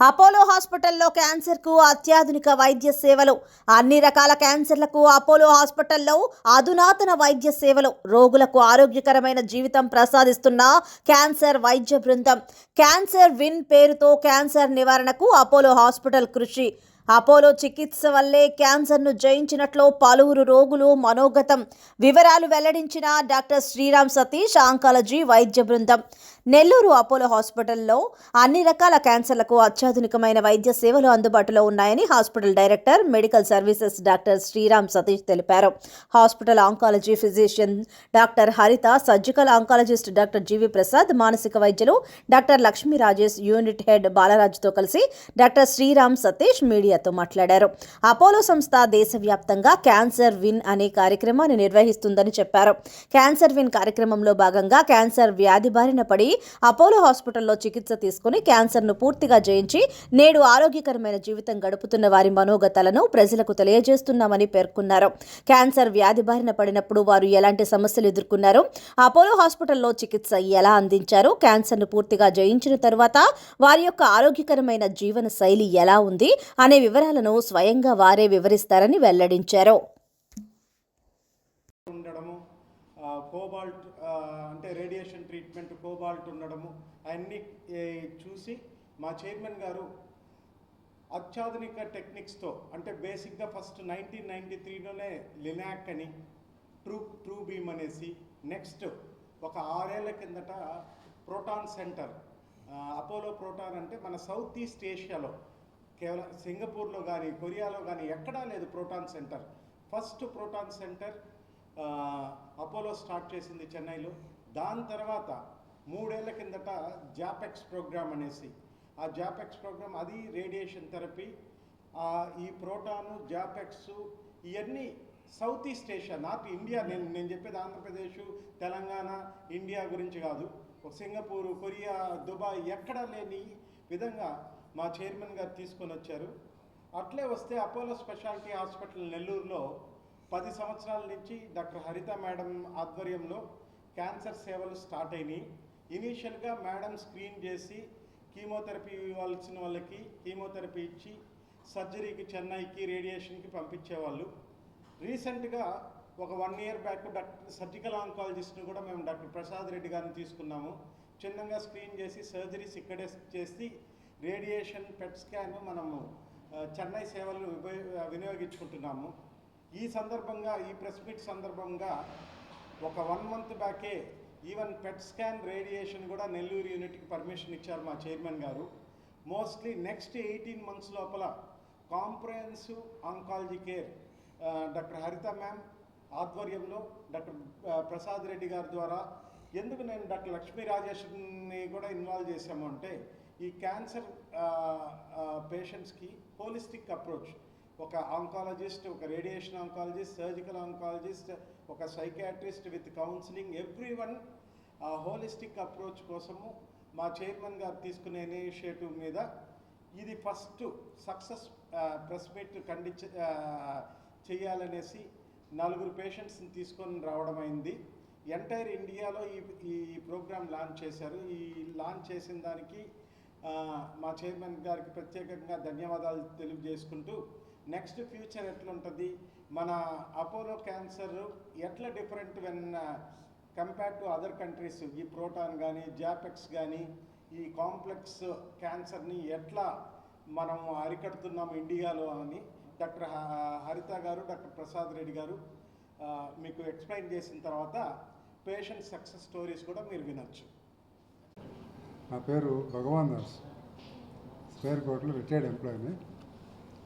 Apollo హాస్పిటల్లో క్యాన్సర్కు అత్యాధునిక వైద్య సేవలు. అన్ని రకాల క్యాన్సర్లకు అపోలో హాస్పిటల్లో అధునాతన వైద్య సేవలు. రోగులకు ఆరోగ్యకరమైన జీవితం ప్రసాదిస్తున్న క్యాన్సర్ వైద్య బృందం. క్యాన్సర్ విన్ పేరుతో క్యాన్సర్ నివారణకు అపోలో హాస్పిటల్ కృషి. అపోలో చికిత్స వల్లే క్యాన్సర్ను జయించినట్లు పలువురు రోగులు మనోగతం. వివరాలు వెల్లడించిన డాక్టర్ శ్రీరామ్ సతీష్ ఆంకాలజీ వైద్య బృందం. నెల్లూరు అపోలో హాస్పిటల్లో అన్ని రకాల క్యాన్సర్లకు అత్యాధునికమైన వైద్య సేవలు అందుబాటులో ఉన్నాయని hospital director medical services doctor Sriram Satish తెలిపారు. Hospital oncology physician doctor Haritha surgical oncologist doctor G V Prasad మానసిక వైద్యులు doctor Lakshmi Rajesh unit head బాలరాజుతో కలిసి డాక్టర్ శ్రీరామ్ సతీష్ మీడియాతో మాట్లాడారు. అపోలో సంస్థ దేశవ్యాప్తంగా క్యాన్సర్ విన్ అనే కార్యక్రమాన్ని నిర్వహిస్తుందని చెప్పారు. క్యాన్సర్ విన్ కార్యక్రమంలో భాగంగా క్యాన్సర్ వ్యాధి బారిన పడి అపోలో హాస్పిటల్లో చికిత్స తీసుకుని క్యాన్సర్ను పూర్తిగా జయించి నేడు ఆరోగ్యకరమైన జీవితం గడుపుతున్న వారి మనోగతాలను ప్రజలకు తెలియజేస్తున్నామని పేర్కొన్నారు. క్యాన్సర్ వ్యాధి బారిన పడినప్పుడు వారు ఎలాంటి సమస్యలు ఎదుర్కొన్నారు అపోలో హాస్పిటల్లో చికిత్స ఎలా అందించారు క్యాన్సర్ను పూర్తిగా జయించిన తర్వాత వారి యొక్క ఆరోగ్యకరమైన జీవన శైలి ఎలా ఉంది అనే వివరాలను స్వయంగా వారే వివరిస్తారని వెల్లడించారు ఉండడము ఆ, కోబాల్ట్ ఆ, అంటే రేడియేషన్ ట్రీట్మెంట్ కోబాల్ట్ ఉండడము అవన్నీ చూసి మా చైర్మన్ గారు అత్యాధునిక టెక్నిక్స్తో అంటే బేసిక్గా ఫస్ట్ నైన్టీన్ నైంటీ త్రీలోనే లినాక్ అని ట్రూ ట్రూ బీమ్ అనేసి నెక్స్ట్ ఒక ఆరేళ్ళ కిందట ప్రోటాన్ సెంటర్ అపోలో ప్రోటాన్ అంటే మన సౌత్ ఈస్ట్ ఏషియాలో కేవలం సింగపూర్లో కానీ కొరియాలో కానీ ఎక్కడా లేదు proton centre. First proton centre Apollo start చేసింది చెన్నైలో. దాని తర్వాత మూడేళ్ళ కిందట జాపెక్స్ ప్రోగ్రామ్ అనేసి ఆ జాపెక్స్ ప్రోగ్రామ్ అది రేడియేషన్ థెరపీ ఈ ప్రోటాను జాపెక్స్ ఇవన్నీ South East Asia not India నేను నేను చెప్పేది ఆంధ్రప్రదేశ్ తెలంగాణ ఇండియా గురించి కాదు సింగపూరు కొరియా దుబాయ్ ఎక్కడా లేని విధంగా మా చైర్మన్ గారు తీసుకొని వచ్చారు. అట్లే వస్తే అపోలో స్పెషాలిటీ హాస్పిటల్ నెల్లూరులో పది సంవత్సరాల నుంచి డాక్టర్ హరిత మేడం ఆధ్వర్యంలో క్యాన్సర్ సేవలు స్టార్ట్ అయినాయి. ఇనీషియల్గా మేడం స్క్రీన్ చేసి కీమోథెరపీ ఇవ్వాల్సిన వాళ్ళకి కీమోథెరపీ ఇచ్చి సర్జరీకి చెన్నైకి రేడియేషన్కి పంపించేవాళ్ళు. రీసెంట్గా ఒక one year back doctor surgical ఆంకాలజిస్ట్ని కూడా మేము డాక్టర్ ప్రసాద్ రెడ్డి గారిని తీసుకున్నాము. చిన్నగా స్క్రీన్ చేసి సర్జరీస్ ఇక్కడే చేసి రేడియేషన్ పెట్ స్కాన్ మనము చెన్నై సేవలు ఉపయోగ వినియోగించుకుంటున్నాము. ఈ సందర్భంగా ఈ ప్రెస్ మీట్ సందర్భంగా ఒక వన్ మంత్ బ్యాకే ఈవెన్ పెట్ స్కాన్ రేడియేషన్ కూడా నెల్లూరు యూనిట్కి పర్మిషన్ ఇచ్చారు మా చైర్మన్ గారు. మోస్ట్లీ నెక్స్ట్ ఎయిటీన్ మంత్స్ లోపల comprehensive oncology care doctor Haritha ma'am ఆధ్వర్యంలో డాక్టర్ ప్రసాద్ రెడ్డి గారి ద్వారా ఎందుకు నేను డాక్టర్ లక్ష్మీ రాజేశ్వరిని కూడా ఇన్వాల్వ్ చేశాము అంటే ఈ క్యాన్సర్ పేషెంట్స్కి హోలిస్టిక్ అప్రోచ్. ఒక ఆంకాలజిస్ట్ ఒక రేడియేషన్ ఆంకాలజిస్ట్ సర్జికల్ ఆంకాలజిస్ట్ ఒక psychiatrist with counselling every one holistic approach కోసము మా చైర్మన్ గారు తీసుకునే ఇనిషియేటివ్ మీద ఇది ఫస్ట్ సక్సెస్ ప్రెస్ మీట్ కండిచ చేయాలనేసి నలుగురు పేషెంట్స్ని తీసుకొని రావడం అయింది. ఎంటైర్ ఇండియాలో ఈ ఈ ప్రోగ్రామ్ లాంచ్ చేశారు. ఈ లాంచ్ చేసిన దానికి మా చైర్మన్ గారికి ప్రత్యేకంగా ధన్యవాదాలు తెలియజేసుకుంటూ నెక్స్ట్ ఫ్యూచర్ ఎట్లుంటుంది? మన అపోలో క్యాన్సర్ ఎట్లా different when compare to other countries ఈ ప్రోటాన్ కానీ జాపెక్స్ కానీ ఈ కాంప్లెక్స్ క్యాన్సర్ని ఎట్లా మనం అరికడుతున్నాం ఇండియాలో అని డాక్టర్ హ- హరిత గారు డాక్టర్ ప్రసాద్ రెడ్డి గారు మీకు ఎక్స్ప్లెయిన్ చేసిన తర్వాత పేషెంట్ సక్సెస్ స్టోరీస్ కూడా మీరు వినొచ్చు. నా పేరు భగవాన్ దాస్. స్క్వేర్ కోర్టులో రిటైర్డ్ ఎంప్లాయీని.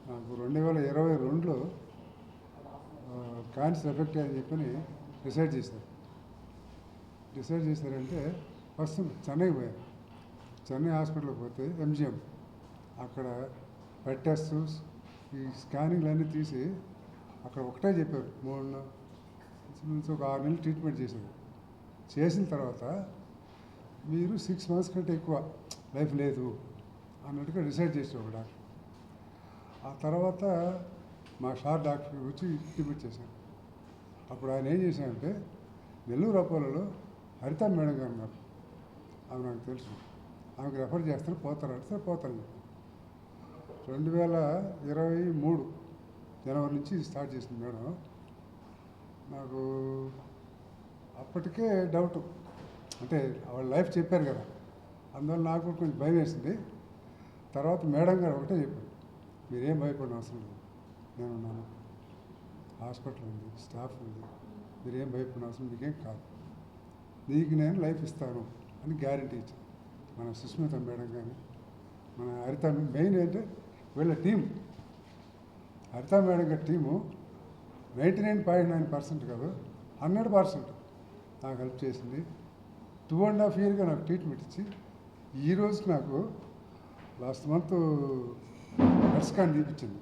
నాకు రెండు వేల ఇరవై రెండులో క్యాన్సర్ ఎఫెక్ట్ అని చెప్పని డిసైడ్ చేశారు. డిసైడ్ చేశారంటే ఫస్ట్ చెన్నై పోయారు. చెన్నై హాస్పిటల్కి పోతే ఎంజిఎం. అక్కడ బ్లడ్ టెస్ట్ ఈ స్కానింగ్లు అన్నీ తీసి అక్కడ ఒకటే చెప్పారు. మూడు నుంచి ఒక ఆరు నెలలు ట్రీట్మెంట్ చేశారు. చేసిన తర్వాత మీరు సిక్స్ మంత్స్ కంటే ఎక్కువ లైఫ్ లేదు అన్నట్టుగా డిసైడ్ చేసిన ఒక డాక్టర్. ఆ తర్వాత మా షార్ డాక్టర్ వచ్చి ట్రీట్మెంట్ చేశారు. అప్పుడు ఆయన ఏం చేశారంటే నెల్లూరు అపోలోలో హరిత మేడం గారు ఉన్నారు. ఆమె నాకు తెలుసు. ఆమెకు రెఫర్ చేస్తారు పోతారు అంటే పోతాను రెండు వేల ఇరవై మూడు జనవరి నుంచి స్టార్ట్ చేసింది మేడం. నాకు అప్పటికే డౌట్ అంటే వాళ్ళ లైఫ్ చెప్పారు కదా. అందువల్ల నాకు కూడా కొంచెం భయం వేసింది. తర్వాత మేడం గారు ఒకటే చెప్పారు. మీరేం భయపడిన అవసరం లేదు. నేనున్నాను. హాస్పిటల్ ఉంది స్టాఫ్ ఉంది. మీరేం భయపడిన అవసరం మీకేం కాదు. నీకు నేను లైఫ్ ఇస్తాను అని గ్యారంటీ ఇచ్చాను మన సుస్మిత మేడం కానీ మన హరిత మెయిన్ ఏంటంటే వీళ్ళ టీం హరిత మేడం గారి team ninety nine point nine percent కాదు హండ్రెడ్ పర్సెంట్ నాకు హెల్ప్ చేసింది. టూ అండ్ హాఫ్ ఇయర్గా నాకు ట్రీట్మెంట్ ఇచ్చి ఈరోజు నాకు లాస్ట్ మంత్ హెడ్ స్కాన్ తీపిచ్చింది.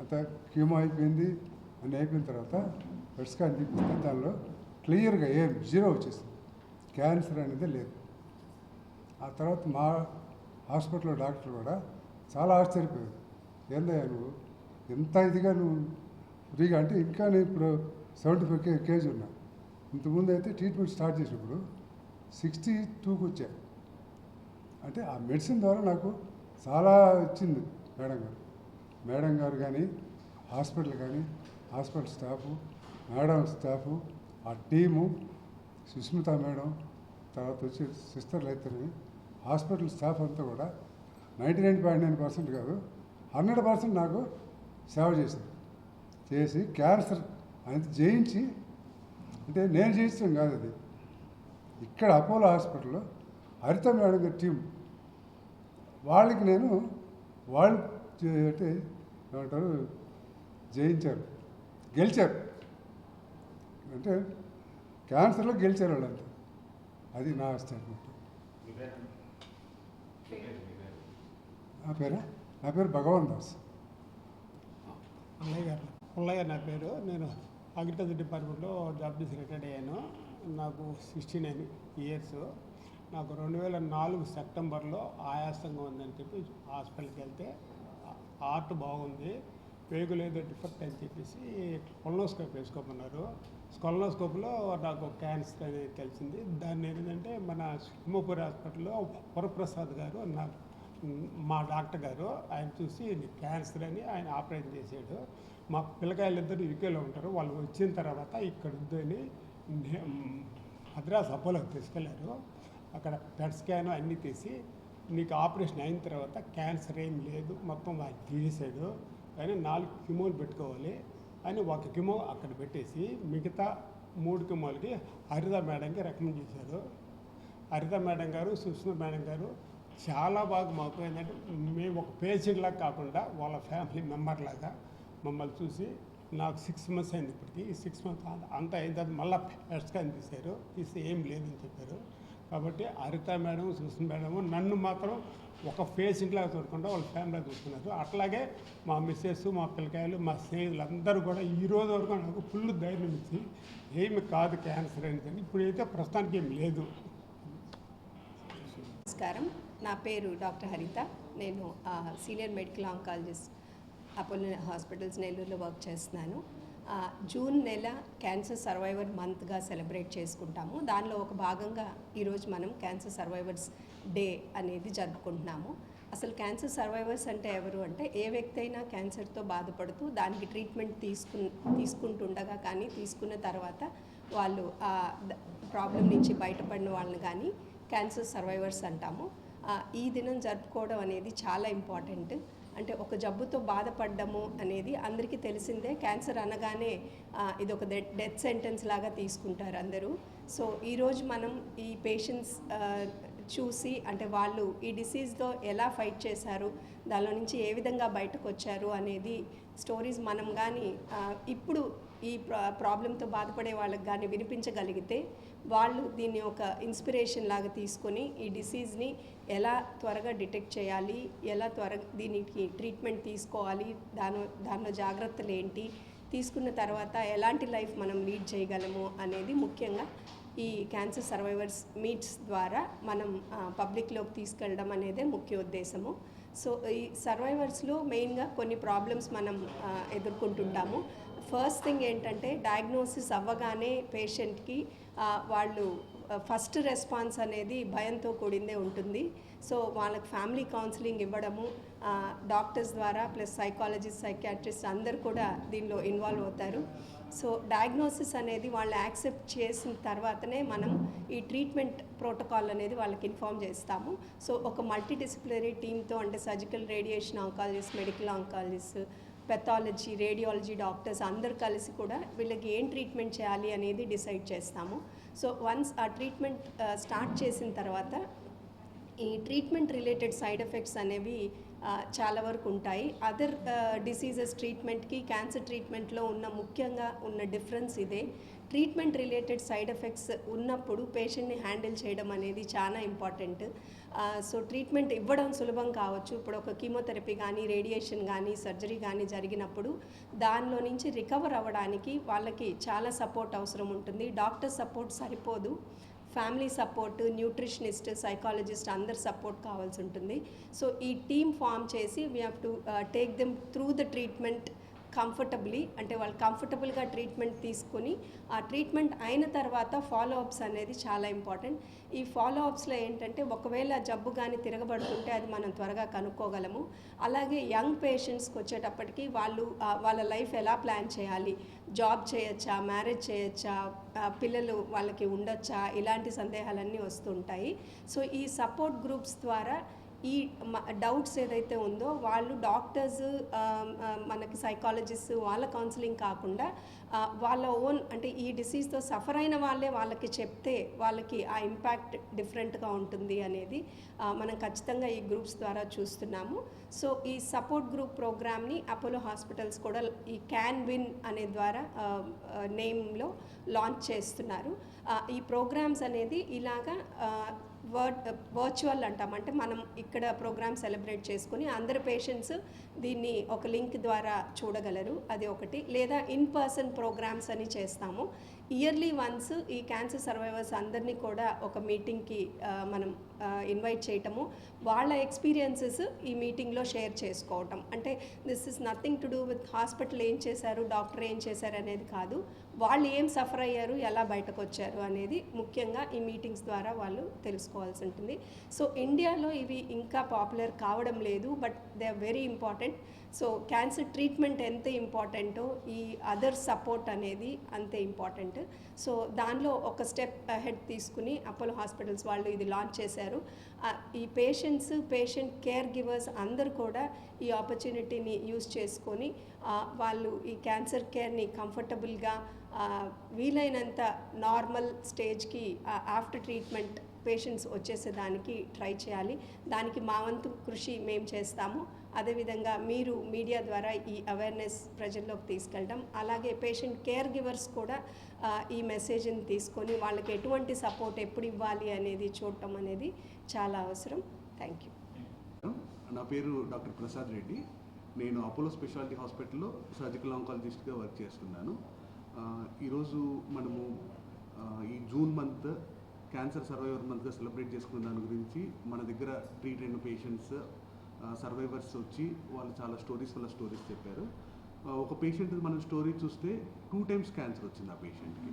అంతా క్యూమో అయిపోయింది అన్నీ అయిపోయిన తర్వాత హెడ్ స్కాన్ తీపిస్తే దానిలో క్లియర్గా ఏం జీరో వచ్చేసింది. క్యాన్సర్ అనేది లేదు. ఆ తర్వాత మా హాస్పిటల్లో డాక్టర్ కూడా చాలా ఆశ్చర్యపోయారు. ఏందయ్యా నువ్వు? ఎంత ఇదిగా నువ్వు ఫ్రీగా? అంటే ఇంకా నేను ఇప్పుడు సెవెంటీ ఫైవ్ కే కేజీ ఉన్నా. ఇంతకుముందు అయితే ట్రీట్మెంట్ స్టార్ట్ చేసినప్పుడు సిక్స్టీ టూకి వచ్చా. అంటే ఆ మెడిసిన్ ద్వారా నాకు చాలా ఇచ్చింది మేడం గారు. మేడం గారు కానీ హాస్పిటల్ కానీ హాస్పిటల్ స్టాఫ్ మేడం స్టాఫ్ ఆ టీము సుస్మిత మేడం తర్వాత వచ్చి సిస్టర్లు అయితేనే హాస్పిటల్ స్టాఫ్ అంతా కూడా ninety nine point nine percent కాదు హండ్రెడ్ పర్సెంట్ నాకు సేవ చేసింది. చేసి క్యాన్సర్ అనేది జయించి అంటే నేను చేయించడం కాదు అది. ఇక్కడ అపోలో హాస్పిటల్లో హరిత మేడం గారి టీం. వాళ్ళకి నేను వాళ్ళు అంటే ఏమంటారు జయించారు గెలిచారు అంటే క్యాన్సర్లో గెలిచారు వాళ్ళంతా. అది నా స్టేట్మెంట్ నా పేరా? నా పేరు భగవాన్ దాస్. పుల్లయ్య గారు. పుల్లయ్య నా పేరు. నేను అగ్రికల్చర్ డిపార్ట్మెంట్లో జాబ్ చేసి రిటైర్డ్ అయ్యాను. నాకు సిక్స్టీ నైన్ ఇయర్స్. నాకు రెండు వేల నాలుగు సెప్టెంబర్లో ఆయాసంగా ఉందని చెప్పి హాస్పిటల్కి వెళ్తే హార్ట్ బాగుంది పేగులు ఏదో డిఫెక్ట్ అని చెప్పేసి కొలనోస్కోప్ వేసుకోమన్నారు. కొలనోస్కోప్లో నాకు క్యాన్సర్ అనేది తెలిసింది. దాన్ని ఏంటంటే మన సింహపూర్ హాస్పిటల్లో వరప్రసాద్ గారు నాకు మా డాక్టర్ గారు ఆయన చూసి క్యాన్సర్ అని ఆయన ఆపరేషన్ చేశాడు. మా పిల్లకాయలు ఇద్దరు యూకేలో ఉంటారు. వాళ్ళు వచ్చిన తర్వాత ఇక్కడ ఉద్దని నే- మద్రాస్ అపోలోకి తీసుకెళ్ళారు అక్కడ పెట్ స్కాన్ అన్నీ తీసి నీకు ఆపరేషన్ అయిన తర్వాత క్యాన్సర్ ఏం లేదు. మొత్తం ఆయన తీసేశాడు. కానీ నాలుగు కిమోలు పెట్టుకోవాలి. అని ఒక కిమో అక్కడ పెట్టేసి మిగతా మూడు కిమోలకి హరిత మేడంకి రికమెండ్ చేశారు. హరిత మేడం గారు సుష్మ మేడం గారు చాలా బాగా మాకు ఏంటంటే మేము ఒక పేషెంట్ లాగా కాకుండా వాళ్ళ ఫ్యామిలీ మెంబర్ లాగా మమ్మల్ని చూసి నాకు సిక్స్ మంత్స్ అయింది ఇప్పటికీ. ఈ సిక్స్ మంత్స్ అంతా అయిన తర్వాత మళ్ళీ హెడ్ స్కాన్ తీశారు తీస్తే ఏం లేదని చెప్పారు. కాబట్టి హరిత మేడం సుష్ణ మేడం నన్ను మాత్రం ఒక ఫేస్ ఇంట్లో చూడకుండా వాళ్ళ ఫ్యామిలీ చూస్తున్నారు అట్లాగే మా మిస్సెస్ మా పిల్లకాయలు మా స్నేహితులు అందరూ కూడా ఈ రోజు వరకు నాకు ఫుల్ ధైర్యం ఇచ్చి ఏమి కాదు క్యాన్సర్ అనేది ఇప్పుడైతే ప్రస్తుతానికి ఏం లేదు. నమస్కారం. నా పేరు డాక్టర్ హరిత. నేను senior medical oncologist Apollo hospitals నెల్లూరులో వర్క్ చేస్తున్నాను. జూన్ నెల క్యాన్సర్ సర్వైవర్ మంత్గా సెలబ్రేట్ చేసుకుంటాము. దానిలో ఒక భాగంగా ఈరోజు మనం క్యాన్సర్ సర్వైవర్స్ డే అనేది జరుపుకుంటున్నాము. అసలు క్యాన్సర్ సర్వైవర్స్ అంటే ఎవరు అంటే ఏ వ్యక్తి అయినా క్యాన్సర్తో బాధపడుతూ దానికి ట్రీట్మెంట్ తీసుకు తీసుకుంటుండగా కానీ తీసుకున్న తర్వాత వాళ్ళు ఆ ప్రాబ్లం నుంచి బయటపడిన వాళ్ళని కానీ క్యాన్సర్ సర్వైవర్స్ అంటాము. ఈ దినం జరుపుకోవడం అనేది చాలా ఇంపార్టెంట్. అంటే ఒక జబ్బుతో బాధపడ్డము అనేది అందరికీ తెలిసిందే. క్యాన్సర్ అనగానే ఇది ఒక డెత్ డెత్ సెంటెన్స్ లాగా తీసుకుంటారు అందరూ. సో ఈరోజు మనం ఈ పేషెంట్స్ చూసి అంటే వాళ్ళు ఈ డిసీజ్తో ఎలా ఫైట్ చేశారు దానిలో నుంచి ఏ విధంగా బయటకు వచ్చారు అనేది స్టోరీస్ మనం కానీ ఇప్పుడు ఈ ప్రా- ప్రాబ్లంతో బాధపడే వాళ్ళకి కానీ వినిపించగలిగితే వాళ్ళు దీన్ని ఒక ఇన్స్పిరేషన్ లాగా తీసుకొని ఈ డిసీజ్ని ఎలా త్వరగా డిటెక్ట్ చేయాలి ఎలా త్వరగా దీనికి ట్రీట్మెంట్ తీసుకోవాలి దాని దానిలో జాగ్రత్తలు ఏంటి తీసుకున్న తర్వాత ఎలాంటి లైఫ్ మనం లీడ్ చేయగలము అనేది ముఖ్యంగా ఈ క్యాన్సర్ సర్వైవర్స్ మీట్స్ ద్వారా మనం పబ్లిక్లోకి తీసుకెళ్ళడం అనేదే ముఖ్య ఉద్దేశము. సో ఈ సర్వైవర్స్లో మెయిన్గా కొన్ని ప్రాబ్లమ్స్ మనం ఎదుర్కొంటుంటాము. ఫస్ట్ థింగ్ ఏంటంటే డయాగ్నోసిస్ అవ్వగానే పేషెంట్కి వాళ్ళు ఫస్ట్ రెస్పాన్స్ అనేది భయంతో కూడిందే ఉంటుంది. సో వాళ్ళకి ఫ్యామిలీ కౌన్సిలింగ్ ఇవ్వడము డాక్టర్స్ ద్వారా ప్లస్ సైకాలజిస్ట్ సైకాట్రిస్ట్ అందరు కూడా దీనిలో ఇన్వాల్వ్ అవుతారు. సో డయాగ్నోసిస్ అనేది వాళ్ళు యాక్సెప్ట్ చేసిన తర్వాతనే మనం ఈ ట్రీట్మెంట్ ప్రోటోకాల్ అనేది వాళ్ళకి ఇన్ఫామ్ చేస్తాము. సో ఒక మల్టీ డిసిప్లినరీ టీమ్తో అంటే surgical radiation oncologist medical oncologist pathology radiology doctors అందరు కలిసి కూడా వీళ్ళకి ఏం ట్రీట్మెంట్ చేయాలి అనేది డిసైడ్ చేస్తాము. సో వన్స్ ఆ ట్రీట్మెంట్ స్టార్ట్ చేసిన తర్వాత ఈ ట్రీట్మెంట్ రిలేటెడ్ సైడ్ ఎఫెక్ట్స్ అనేవి చాలా వరకు ఉంటాయి. అదర్ డిసీజెస్ ట్రీట్మెంట్కి క్యాన్సర్ ట్రీట్మెంట్లో ఉన్న ముఖ్యంగా ఉన్న డిఫరెన్స్ ఇదే. ట్రీట్మెంట్ రిలేటెడ్ సైడ్ ఎఫెక్ట్స్ ఉన్నప్పుడు పేషెంట్ని హ్యాండిల్ చేయడం అనేది చాలా ఇంపార్టెంట్. సో ట్రీట్మెంట్ ఇవ్వడం సులభం కావచ్చు. ఇప్పుడు ఒక కీమోథెరపీ కానీ రేడియేషన్ కానీ సర్జరీ కానీ జరిగినప్పుడు దానిలో నుంచి రికవర్ అవ్వడానికి వాళ్ళకి చాలా సపోర్ట్ అవసరం ఉంటుంది. డాక్టర్ సపోర్ట్ సరిపోదు. ఫ్యామిలీ సపోర్ట్ న్యూట్రిషనిస్ట్ సైకాలజిస్ట్ అందరు సపోర్ట్ కావాల్సి ఉంటుంది. సో ఈ టీమ్ ఫామ్ చేసి we have to take them through the treatment comfortably అంటే వాళ్ళు కంఫర్టబుల్గా ట్రీట్మెంట్ తీసుకొని ఆ ట్రీట్మెంట్ అయిన తర్వాత ఫాలో అప్స్ అనేది చాలా ఇంపార్టెంట్ ఈ ఫాలో అప్స్లో ఏంటంటే ఒకవేళ జబ్బు కానీ తిరగబడుతుంటే అది మనం త్వరగా కనుక్కోగలము. అలాగే యంగ్ పేషెంట్స్కి వచ్చేటప్పటికి వాళ్ళు వాళ్ళ లైఫ్ ఎలా ప్లాన్ చేయాలి? జాబ్ చేయొచ్చా? మ్యారేజ్ చేయొచ్చా? పిల్లలు వాళ్ళకి ఉండొచ్చా? ఇలాంటి సందేహాలన్నీ వస్తుంటాయి. సో ఈ సపోర్ట్ గ్రూప్స్ ద్వారా ఈ డౌట్స్ ఏదైతే ఉందో వాళ్ళు డాక్టర్స్ మనకి సైకాలజిస్ట్ వాళ్ళ కౌన్సిలింగ్ కాకుండా వాళ్ళ ఓన్ అంటే ఈ డిసీజ్తో సఫర్ అయిన వాళ్ళే వాళ్ళకి చెప్తే వాళ్ళకి ఆ ఇంపాక్ట్ డిఫరెంట్గా ఉంటుంది అనేది మనం ఖచ్చితంగా ఈ గ్రూప్స్ ద్వారా చూస్తున్నాము. సో ఈ సపోర్ట్ గ్రూప్ ప్రోగ్రామ్ని అపోలో హాస్పిటల్స్ కూడా ఈ క్యాన్ విన్ అనే ద్వారా నేమ్లో లాంచ్ చేస్తున్నారు. ఈ ప్రోగ్రామ్స్ అనేది ఇలాగా వర్చువల్ అంటాం. అంటే మనం ఇక్కడ ప్రోగ్రామ్ సెలబ్రేట్ చేసుకుని అందరు పేషెంట్స్ దీన్ని ఒక లింక్ ద్వారా చూడగలరు. అది ఒకటి. లేదా ఇన్ పర్సన్ ప్రోగ్రామ్స్ అని చేస్తాము. ఇయర్లీ వన్స్ ఈ క్యాన్సర్ సర్వైవర్స్ అందరినీ కూడా ఒక మీటింగ్కి మనం ఇన్వైట్ చేయటము వాళ్ళ ఎక్స్పీరియన్సెస్ ఈ మీటింగ్లో షేర్ చేసుకోవటం. అంటే this is nothing to do with hospital ఏం చేశారు డాక్టర్ ఏం చేశారు అనేది కాదు. వాళ్ళు ఏం సఫర్ అయ్యారు ఎలా బయటకు వచ్చారు అనేది ముఖ్యంగా ఈ మీటింగ్స్ ద్వారా వాళ్ళు తెలుసుకోవాల్సి ఉంటుంది. సో ఇండియాలో ఇవి ఇంకా పాపులర్ కావడం లేదు but they are very important. So cancer treatment ఎంత ఇంపార్టెంటో ఈ అదర్ సపోర్ట్ అనేది అంతే ఇంపార్టెంట్. సో దానిలో ఒక స్టెప్ హెడ్ తీసుకుని అపోలో హాస్పిటల్స్ వాళ్ళు ఇది లాంచ్ చేశారు. ఈ పేషెంట్స్ పేషెంట్ కేర్ గివర్స్ అందరు కూడా ఈ ఆపర్చునిటీని యూజ్ చేసుకొని వాళ్ళు ఈ క్యాన్సర్ కేర్ని కంఫర్టబుల్గా వీలైనంత నార్మల్ స్టేజ్కి ఆఫ్టర్ ట్రీట్మెంట్ పేషెంట్స్ వచ్చేసేదానికి ట్రై చేయాలి. దానికి మా వంతు కృషి మేము చేస్తాము. అదేవిధంగా మీరు మీడియా ద్వారా ఈ అవేర్నెస్ ప్రజల్లోకి తీసుకెళ్ళడం అలాగే పేషెంట్ కేర్ గివర్స్ కూడా ఈ మెసేజ్ని తీసుకొని వాళ్ళకి ఎటువంటి సపోర్ట్ ఎప్పుడు ఇవ్వాలి అనేది చూడటం అనేది చాలా అవసరం. థ్యాంక్ యూ నా పేరు డాక్టర్ ప్రసాద్ రెడ్డి. నేను అపోలో స్పెషాలిటీ హాస్పిటల్లో సర్జికల్ ఆంకాలజిస్ట్గా వర్క్ చేస్తున్నాను. ఈరోజు మనము ఈ జూన్ మంత్ క్యాన్సర్ సర్వైవర్ మంత్గా సెలబ్రేట్ చేసుకున్న దాని గురించి మన దగ్గర ట్రీట్ అయిన పేషెంట్స్ సర్వైవర్స్ వచ్చి వాళ్ళు చాలా స్టోరీస్ వాళ్ళ స్టోరీస్ చెప్పారు. ఒక పేషెంట్ మనం స్టోరీ చూస్తే టూ టైమ్స్ క్యాన్సర్ వచ్చింది ఆ పేషెంట్కి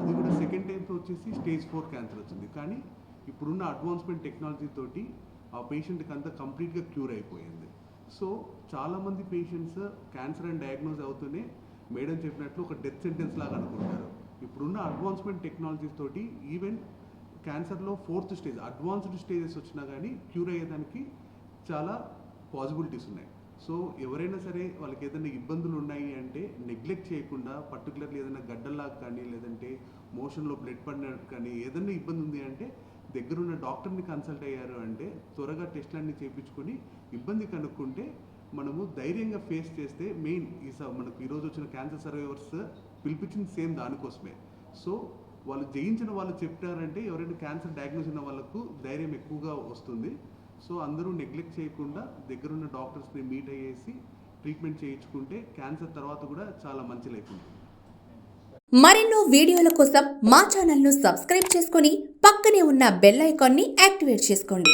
అది కూడా సెకండ్ టైమ్స్ వచ్చేసి స్టేజ్ ఫోర్ క్యాన్సర్ వచ్చింది. కానీ ఇప్పుడున్న అడ్వాన్స్మెంట్ టెక్నాలజీ తోటి ఆ పేషెంట్కి అంతా కంప్లీట్గా క్యూర్ అయిపోయింది. సో చాలామంది పేషెంట్స్ క్యాన్సర్ అని డయాగ్నోజ్ అవుతూనే మేడం చెప్పినట్లు ఒక డెత్ సెంటెన్స్ లాగా అనుకుంటారు. ఇప్పుడున్న అడ్వాన్స్మెంట్ టెక్నాలజీస్ తోటి ఈవెన్ క్యాన్సర్లో ఫోర్త్ స్టేజ్ అడ్వాన్స్డ్ స్టేజెస్ వచ్చినా కానీ క్యూర్ అయ్యేదానికి చాలా పాసిబిలిటీస్ ఉన్నాయి. సో ఎవరైనా సరే వాళ్ళకి ఏదైనా ఇబ్బందులు ఉన్నాయి అంటే నెగ్లెక్ట్ చేయకుండా పర్టికులర్లీ ఏదైనా గడ్డల్లాగా కానీ లేదంటే మోషన్లో బ్లడ్ పడినట్టు కానీ ఏదైనా ఇబ్బంది ఉంది అంటే దగ్గరున్న డాక్టర్ని కన్సల్ట్ అయ్యారు అంటే త్వరగా టెస్ట్లన్నీ చేయించుకొని ఇబ్బంది కనుక్కుంటే మనము ధైర్యంగా ఫేస్ చేస్తే మెయిన్ ఈ మనకు ఈరోజు వచ్చిన క్యాన్సర్ సర్వైవర్స్ పిలిపించింది సేమ్ దానికోసమే. సో వాళ్ళు జయించిన వాళ్ళు చెప్తారంటే ఎవరైనా క్యాన్సర్ డయాగ్నోస్ ఉన్న వాళ్ళకు ధైర్యం ఎక్కువగా వస్తుంది. సో అందరూ నెగ్లెక్ట్ చేయకుండా దగ్గరున్న డాక్టర్స్ని మీట్ అయ్యేసి ట్రీట్మెంట్ చేయించుకుంటే క్యాన్సర్ తర్వాత కూడా చాలా మంచి లైఫ్ ఉంటుంది. మరెన్నో వీడియోల కోసం మా ఛానల్ను సబ్స్క్రైబ్ చేసుకొని పక్కనే ఉన్న బెల్ ఐకాన్ని యాక్టివేట్ చేసుకోండి.